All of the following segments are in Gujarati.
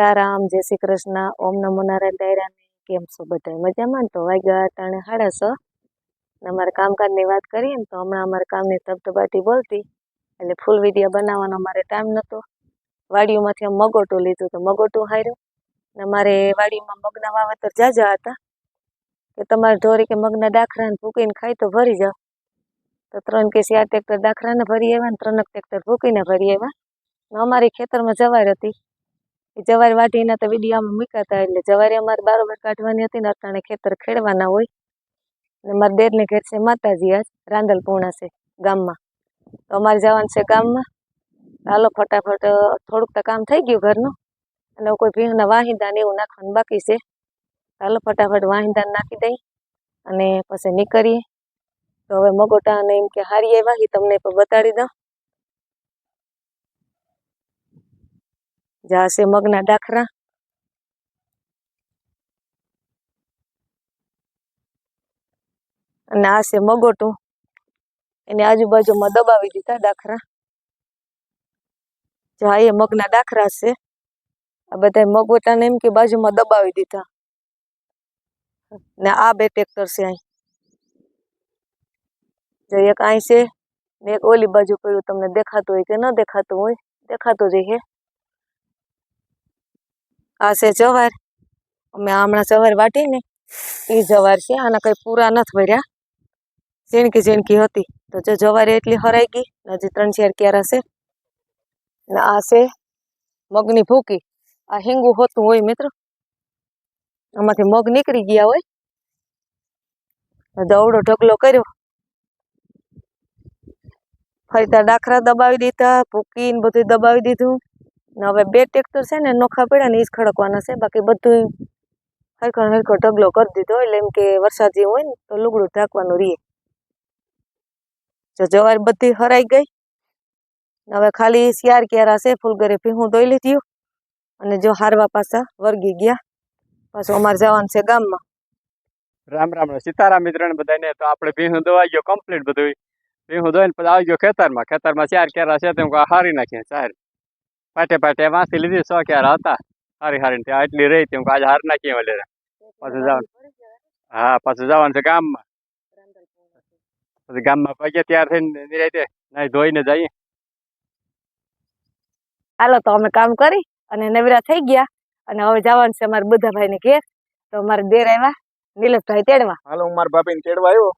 સીતારામ, જય શ્રી કૃષ્ણ, ઓમ નમો નારાયણ દાયરાને કેમ છો બધા? મજામાં તો વાગ્યા ત્રણે સાડા છ. અમારે કામકાજની વાત કરીએ ને તો હમણાં અમારે કામની ધબધબાટી બોલતી, એટલે ફૂલ વિડીયા બનાવવાનો અમારે ટાઈમ નહોતો વાડીઓમાંથી આમ મગોટું લીધું તો મગોટું હાર્યું. ને અમારે વાડીમાં મગના વાવેતર જાજા હતા. કે તમારે ઢોરી કે મગના ડાખરાને ભૂકીને ખાય તો ભરી જાવ તો ત્રણ કે ચાર ટ્રેક્ટર ડાખરાને ભરી આવ્યા ને ત્રણ ટ્રેક્ટર ભૂકીને ભરી આવ્યા. અમારી ખેતરમાં જવાર હતી. જવાર એના તો વિડીયામાં મૂકાતા એટલે જવારે અમારે બારોબાર કાઢવાની હતી ને અટાણે ખેતર ખેડવાના હોય. ને મારા દેરને ઘેર છે માતાજી આજ રાંદલ પૂર્ણા છે ગામમાં. તો અમારે જવાનું છે ગામમાં. હાલો ફટાફટ થોડુંક તો કામ થઈ ગયું ઘરનું. અને કોઈ ભીણના વાહિંદા ને એવું નાખવાનું બાકી છે. હાલો ફટાફટ વાહિંદા નાખી દઈ અને પછી નીકળીએ. તો હવે મગોટા અને એમ કે હારી આવ્યા તમને પણ બતાડી દઉં. જા છે મગના ડાખરા અને આ છે મગોટું એની આજુબાજુમાં દબાવી દીધા ડાખરા જો આ એ મગના ડાખરા છે આ બધા મગોટાને એમ કે બાજુમાં દબાવી દીધા ને આ બે ટ્રેક્ટર છે અહીં જો એક અહીં છે ને એક ઓલી બાજુ પડ્યું તમને દેખાતું હોય કે ન દેખાતું હોય દેખાતું જ હે આ છે જવાર. અમે હમણાં જવાર વાટી ને એ જવાર છે, આના કંઈ પૂરા નથી ભર્યા. ઝીણકી ઝીણકી હતી. તો જો જવાર એટલી હરાઈ ગઈ હજી ત્રણ ચાર ક્યારા છે. ને આ છે મગની ભૂકી. આ હિંગુ હોતું હોય મિત્રો. આમાંથી મગ નીકળી ગયા હોય. દવડો ઢગલો કર્યો. ફરીતા ડાખરા દબાવી દીધા ભૂકી ને બધું દબાવી દીધું. ને હવે બે ટ્રેક્ટર છે ને, નોખા પડ્યા ને એ જ ખડકવાના છે. બાકી બધું હરખો ને હરખો ઢગલો કરી દીધો એટલે એમ કે વરસાદ જેવું હોય ને, તો લુગડું ઢાંકવાનું રીએ જો જવાર બધી હરાઈ ગઈ. હવે ખાલી શિયાર ક્યારા છે, ફૂલગરે ભીહું દોઈ લીધું. અને જો હારવા પાછા વર્ગી ગયા. પાછું અમારે જવાનું છે ગામમાં. રામ રામ, સીતારામ મિત્રોને બધાને, તો આપણે ભીહું દવાઈ ગયો કમ્પ્લીટ બધું ભીહું દોઈને પછી આવી ગયો ખેતરમાં. ખેતરમાં ચાર કેરા છે તેમ હારી નાખીએ ચાર પાટે પાટે વાંસી લીધી સો ક્યારા હતા. હારી હારી ત્યાં એટલી રહી તેમ આજે હાર નાખીએ વલે પાછું જવાનું. હા પાછું જવાનું છે ગામમાં. પછી ગામમાં પગે ત્યાર થઈને નિરાયતે નાઈ ધોઈને જઈએ. હાલો તો અમે કામ કરી અને નવરા થઈ ગયા. અને હવે જવાનું છે અમારા બુધાભાઈ ને ઘેર. તો અમારે દેર આવ્યા. નીલેશભાઈ તેડવા. હાલો હું મારા ભાભીને તેડવા આવ્યો.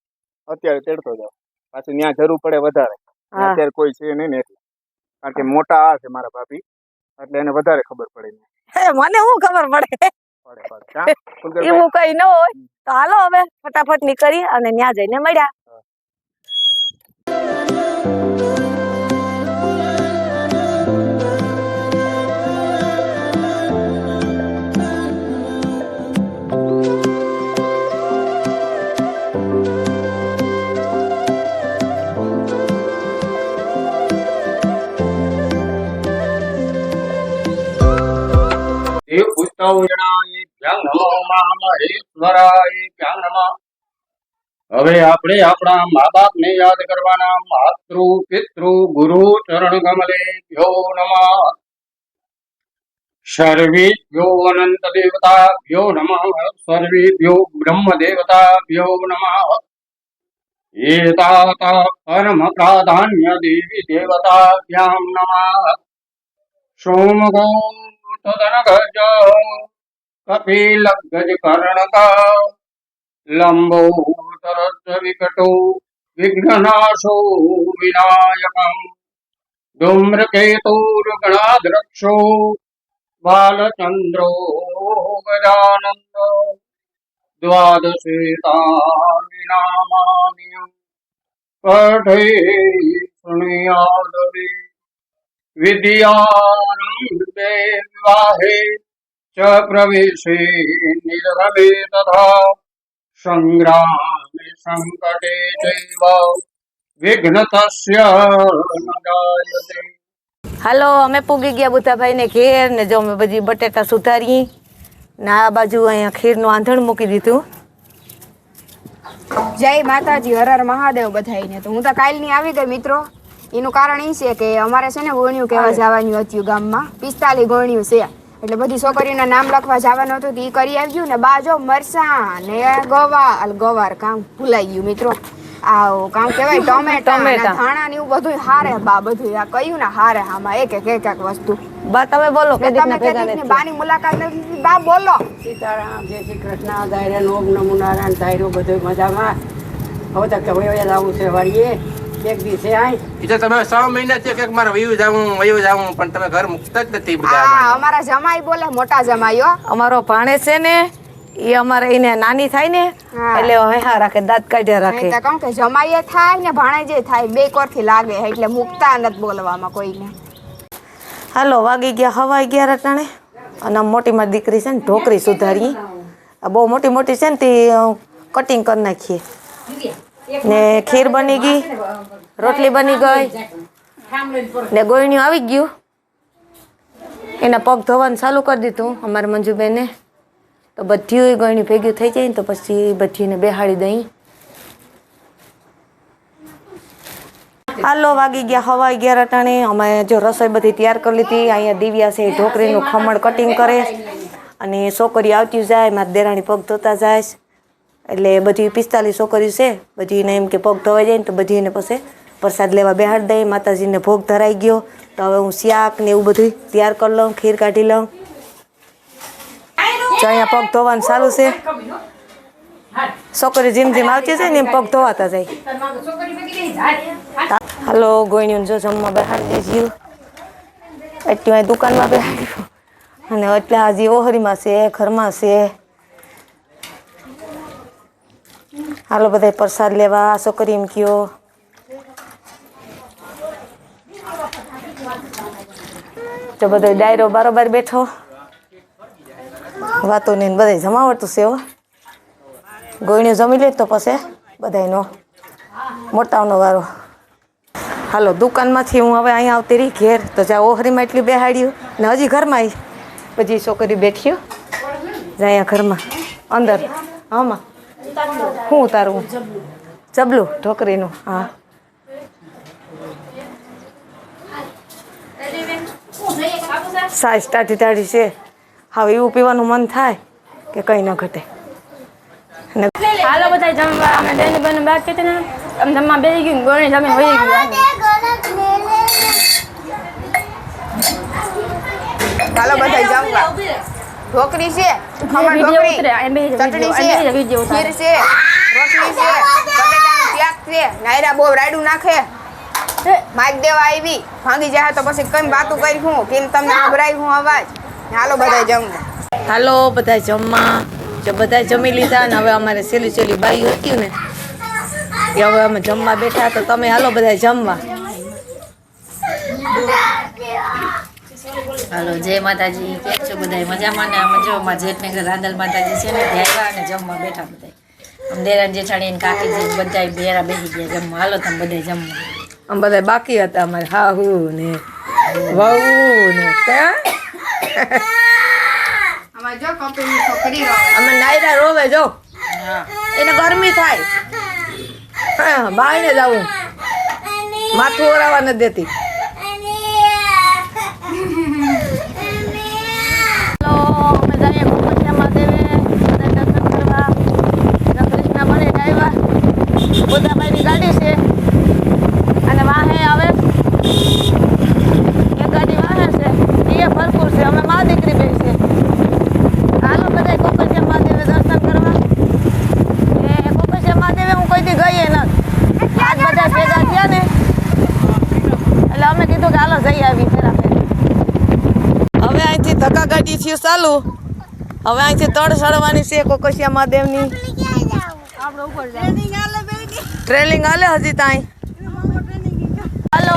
અત્યારે તેડતો જાઉં. પાછું ત્યાં જરૂર પડે વધારે. અત્યારે કોઈ છે નહીં ને એટલે. કારણ કે મોટા આ છે મારા ભાભી. એટલે એને વધારે ખબર પડે મને શું ખબર પડે? એવું કઈ ન હોય. તો હાલો હવે ફટાફટ નીકળી અને ત્યાં જઈને મળ્યા. હવે આપણે આપણા મા બાપ ને યાદ કરવાના માતૃ પિતૃ ગુરુ ચરણ કમલે ભ્યો નમઃ સર્વેભ્યો અનંત દેવતાભ્યો નમઃ સર્વેભ્યો બ્રહ્મ દેવતાભ્યો નમઃ એતાતા પરમ પ્રાધાન્ય દેવી દેવતાભ્યામ નમઃ સોમગો તદનગજ કપિલગજ કર્ણક લંબો તરસ વિકટો વિઘ્નનાશો વિનાયકમ ધૂમ્રકેતુર્ગણાદ્રક્ષો બાલચંદ્રો ગજાનંદ દ્વાદશેતાनि નામાनि પઠે શૃણુયાદવે વિદ્યારંભે વિવાહે ચ પ્રવેશે નિર્ગમે તથા સંગ્રામે સંકટે ચૈવ વિઘ્નતસ્ય ન જાયતે હાલો, અમે પૂગી ગયા બુધાભાઈ ને ઘેર ને જો અમે બધી બટેટા સુધારી ને આ બાજુ અહીંયા ખીરનું આંધણ મૂકી દીધું. જય માતાજી, હર હર મહાદેવ બધાઈને તો હું તો કાલની આવી ગઈ, મિત્રો. એનું કારણ એ છે કે અમારે છે ને ગોણિયું કહેવા જવાનું હતું ગામમાં. પિસ્તાલીસ ગોણિયું છે. એટલે બધી છોકરીઓના નામ લખવા જવાનું હતું એ કરી આવ્યું ને બાજો મરસા ને ગવા ગવાર કામ ભૂલાઈ ગયું મિત્રો. આવો કામ કહેવાય ટોમેટા ધાણા ને એવું બધું હારે બા બધું આ કયું ને હારે આમાં એક એક એક એક વસ્તુ. બા તમે બોલો કે તમે કે બાની મુલાકાત નથી બા બોલો. સીતારામ જય શ્રી કૃષ્ણ દાયરે નોમ નમો નારાયણ દાયરો બધું મજામાં. હવે તો કે વયો જવું છે વાળીએ એ તો તમે છ મહિના છે કે મારે વયું જાવું વયું જાવું પણ તમે ઘર મુકતા જ નથી બધા અમારા. જમાઈ બોલે મોટા જમાઈઓ અમારો ભાણે છે ને એ અમારે એને નાની થાય ને. એટલે હેહા રાખે દાંત કાઢ્યા રાખે. તો કહું કે જમાઈએ થાય ને ભાણેજે થાય બે કોરથી લાગે એટલે મુકતા નથી બોલવામાં કોઈને. હાલો વાગી ગયા હવાઈ ગયા રટાણે અને આમ મોટી મારી દીકરી છે ને ઢોકરી સુધારી. બહુ મોટી મોટી છે ને તે કટિંગ કરી નાખીએ. ને ખીર બની ગઈ રોટલી બની ગઈ. ને ગોયણિયું આવી ગયું. એના પગ ધોવાનું ચાલુ કરી દીધું અમારા મંજુબેને. તો બધી ગોયણી ભેગ્યું થઈ જાય ને તો પછી બધીને બેહાડી દઈ. હાલો વાગી ગયા હવાઈ ગયા રટાણે અમે જો રસોઈ બધી તૈયાર કરી લીધી. અહીંયા દિવ્યા છે ઢોકરીનું ખમણ કટિંગ કરે. અને છોકરી આવતી જાય મારી દેરાણી પગ ધોતા જાય. એટલે બધી પિસ્તાલીસ છોકરીઓ છે. બધીને એમ કે પગ ધોવાઈ જાય ને તો બધીને પછી પ્રસાદ લેવા બેહાડ દઈ માતાજીને ભોગ ધરાઈ ગયો. તો હવે હું શાક ને એવું બધું તૈયાર કરી લઉં, ખીર કાઢી લઉં. જો અહીંયા પગ ધોવાનું સારું છે. છોકરી જેમ જેમ આવતી છે ને એમ પગ ધોવાતા જાય. હાલો, ગોયણીઓને જો જમવા બેહાડી દેજો એટલી દુકાનમાં બેહાડ્યું. અને એટલે હજી ઓહરીમાં છે, ઘરમાં છે હાલો બધા પ્રસાદ લેવા છોકરી એમ કયો. તો બધો ડાયરો બારોબાર બેઠો. વાતો ને બધા જમાવડતું છે ગોયણીઓ જમી લે તો પછી બધાયનો મોટાનો વારો. હાલો, દુકાનમાંથી હું હવે અહીંયા આવતી રહી ઘેર. તો જ્યાં ઓહરીમાં એટલી બેહાડ્યું ને હજી ઘરમાં આવી પછી છોકરી બેઠી હો. જા અહીંયા ઘરમાં. અંદર. આમાં શું ઉતારવું? જબલું ઢોકરીનું હા. સાઈઝ ટાઢી ટાઢી છે. હવે એવું પીવાનું મન થાય કે કંઈ ન ઘટે. હાલો બધા જમવા અમે બેન બેન બાદ કીધી ને. આમ જમવા બેસી ગયું ગણી જમીન વહી ગયું. હાલો બધા જમવા. ઢોકરી છે. ખમણ ઢોકરી ચટણી છે ખીર છે રોટલી છે બટેટાનું શાક છે. નાયરા બહુ રાડું નાખે. માઇક દેવા આવી. ભાંગી જાય તો પછી કઈ વાતું કરી હું? કેમ તમને સંભળાય હું અવાજ. હાલો બધા જમવા. હાલો બધા જમવા. જો બધા જમી લીધા ને હવે અમારે સેલી સેલી બાઈ હતી ને એ હવે અમે જમવા બેઠા તો તમે હાલો બધા જમવા. હાલો જય માતાજી. કેમ છો બધા મજામાં ને? અમે જો અમારા જેઠનગર રાંદલ માતાજી છે ને ધ્યાવા અને જમવા બેઠા બધા આમ દેરાન જેઠાણી કાકી કાકીજી બધા બેરા બેસી ગયા જમવા. હાલો તમે બધા જમવા. આમ બધા બાકી હતા અમારે. હાહુ ને વહુ ને. અમે નાયરા રોવે જો. એને ગરમી થાય. હા બાઈને જવું માથું ઓરાવા નથી દેતી હાલો અમે જઈએ ગોપતિયા મહાદેવે બધા દર્શન કરવા કૃષ્ણ મળે આવ્યા બુધાભાઈની ગાડી છે અને વાહે આવે એક ગાડી વાહે છે એ ભરપૂર છે અમે મા દીકરી બે છે હાલો બધા ગોપતિયા મહાદેવે દર્શન કરવા એ ગોપતિયા મહાદેવે હું કોઈ દી ગઈ નથી આજ બધા ભેગા થયા ને એટલે અમે કીધું કે હાલો જઈ આવી ફેરા ફેરી હવે અહીંથી ધક્કા ગાડી થયું ચાલુ? હવે અહીંથી તળ સળવાની છે કોકસિયા મહાદેવની. ટ્રેલિંગ હાલે હજી તાઈ? હાલો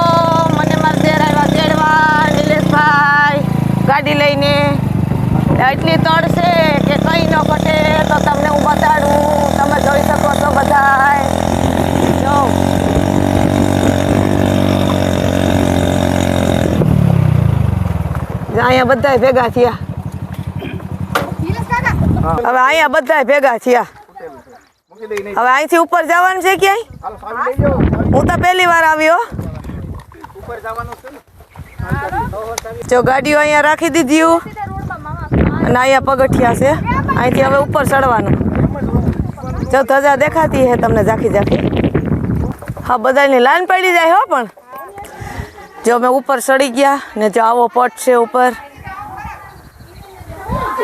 મને મારા દેર આવ્યા તેડવા નિલેશભાઈ ગાડી લઈને. એટલી તડ છે કે કંઈ ન ઘટે તો તમને હું બતાડું. તમે જોઈ શકો છો બધા જો. અહીંયા બધા ભેગા થયા. હવે અહીંયા બધા ભેગા થયા. હવે અહીંથી ઉપર જવાનું છે ક્યાંય? હું તો પહેલી વાર આવ્યો જો ગાડીઓ અહીંયા રાખી દીધી અને અહીંયા પગથિયા છે. અહીંથી હવે ઉપર ચડવાનું. જો ધજા દેખાતી હે તમને ઝાંખી ઝાંખી. હા બધાની લાઈન પડી જાય હો પણ. જો અમે ઉપર ચડી ગયા ને જો આવો પટ છે ઉપર.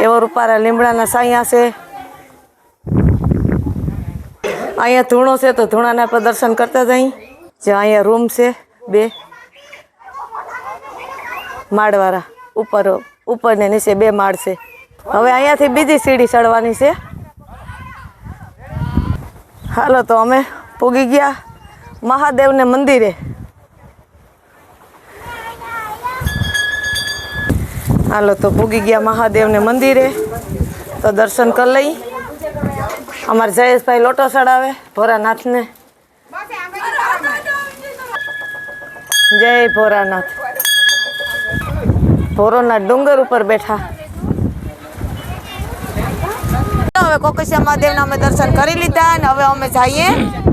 એવો રૂપારા લીમડાના સાયા છે. અહીંયા ધૂણો છે તો ધૂણાના પર દર્શન કરતા જઈ. જે અહીંયા રૂમ છે બે. માળવાળા. ઉપર ઉપર ને નીચે બે માળ છે. હવે અહીંયાથી બીજી સીડી ચડવાની છે. હાલો તો અમે પૂગી ગયા. મહાદેવને મંદિરે. હાલો તો ભૂગી ગયા મહાદેવને મંદિરે. તો દર્શન કરી લઈ. અમારા જયેશભાઈ લોટો ચડાવે ભોરાનાથને. જય ભોરાનાથ. ભોરોના ડુંગર ઉપર બેઠા. હવે કોકસિયા મહાદેવના અમે દર્શન કરી લીધા અને હવે અમે જઈએ.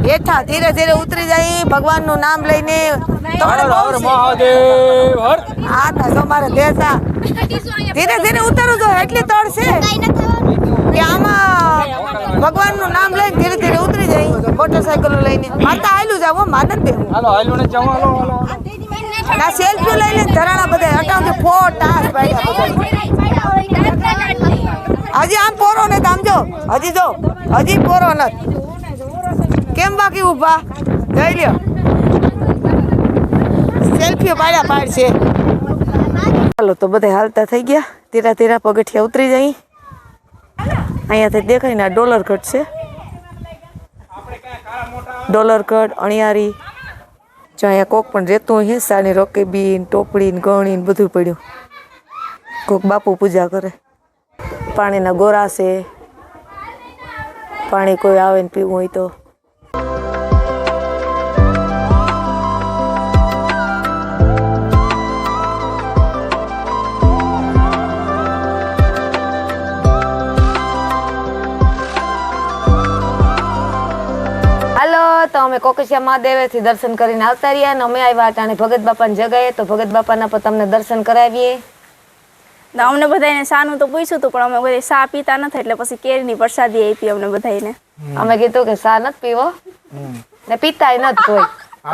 હેઠા ધીરે ધીરે ઉતરી જઈએ ભગવાનનું નામ લઈને. હા તો જો મારે દેતા ધીરે ધીરે ઉતરું જો એટલી તળ છે કે આમાં ભગવાનનું નામ લઈને ધીરે ધીરે ઉતરી જાય મોટરસાયકલ લઈને. જાવ માનંદ બે હાલો હાલો ને જાઓ હાલો હાલો ના સેલ્ફી લઈ લઈને ધરાણા બધા અટાઉથી ફોટા બધા હજી આમ પોરો ને આમ જો. હજી જો. હજી પોરો નથી કેમ બાકી ઊભા? જઈ લ્યો. સેલ્ફીઓ પાડ્યા પાડ છે. ચાલો તો બધા હાલતા થઈ ગયા. ધીરા તેરા પગથિયા ઉતરી જાય. અહીંયાથી દેખાય ને ડોલર કટ છે. ડોલર કટ અણિયારી. જો અહીંયા કોક પણ રહેતું હોય સાની રોકેબી ને ટોપડી ને ગણી ને બધું પડ્યું. કોક બાપુ પૂજા કરે. પાણીના ગોરા છે. પાણી કોઈ આવે ને પીવું હોય તો. તો અમે કોકસિયા મહાદેવેથી દર્શન કરીને આવતા રહ્યા અને અમે આવ્યા હતા અને ભગત બાપાની જગાએ તો ભગત બાપાના પર તમને દર્શન કરાવીએ. અમને બધાને સાનું તો પૂછ્યું હતું પણ અમે બધા સા પીતા નથી એટલે પછી કેરીની પ્રસાદી આપી અમને બધાને અમે કીધું કે સા નથી પીવો. ને પીતાય નથી કોઈ.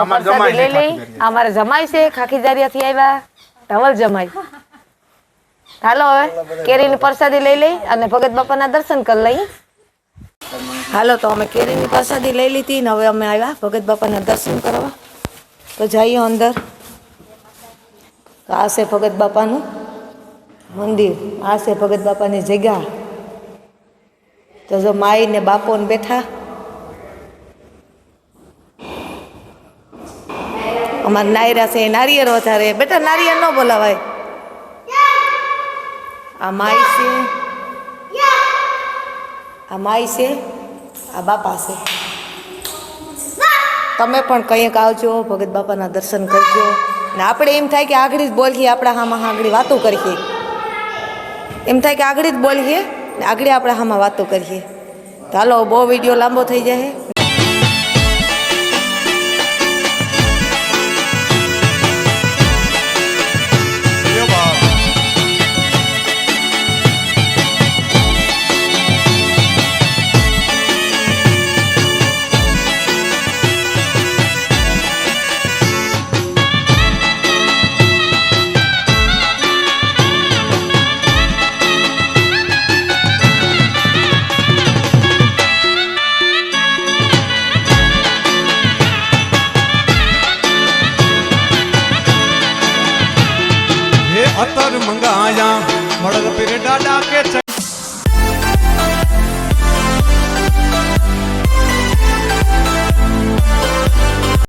પ્રસાદી લઈ લઈ. અમારે જમાય છે ખાખીજારિયાથી આવ્યા. ધવલ જમાય. હાલો હવે કેરીની પ્રસાદી લઈ લઈ અને ભગત બાપાના દર્શન કરી લઈ. હાલો તો અમે કેરીની પ્રસાદી લઈ લીધી ને હવે અમે આવ્યા ભગત બાપાના દર્શન કરવા. તો જઈએ અંદર. તો આ છે ભગત બાપાનું. મંદિર, આ છે ભગત બાપાની જગ્યા. તો જો માઈ ને બાપો ને બેઠા. અમારે નાયરા છે નારિયેર વધારે. બેટા, નારિયેળ ન બોલાવાય. આ માઈ છે. આ માઈ છે, આ બાપા છે. તમે પણ કંઈક આવજો, ભગત બાપાના દર્શન કરજો. ને આપણે એમ થાય કે આગળ જ બોલીએ, આપણા હામાં આગળ વાતો કરીએ. એમ થાય કે આગળ જ બોલીએ ને આગળ આપણે હામાં વાતો કરીએ. તો હાલો, બહુ વીડિયો લાંબો થઈ જાય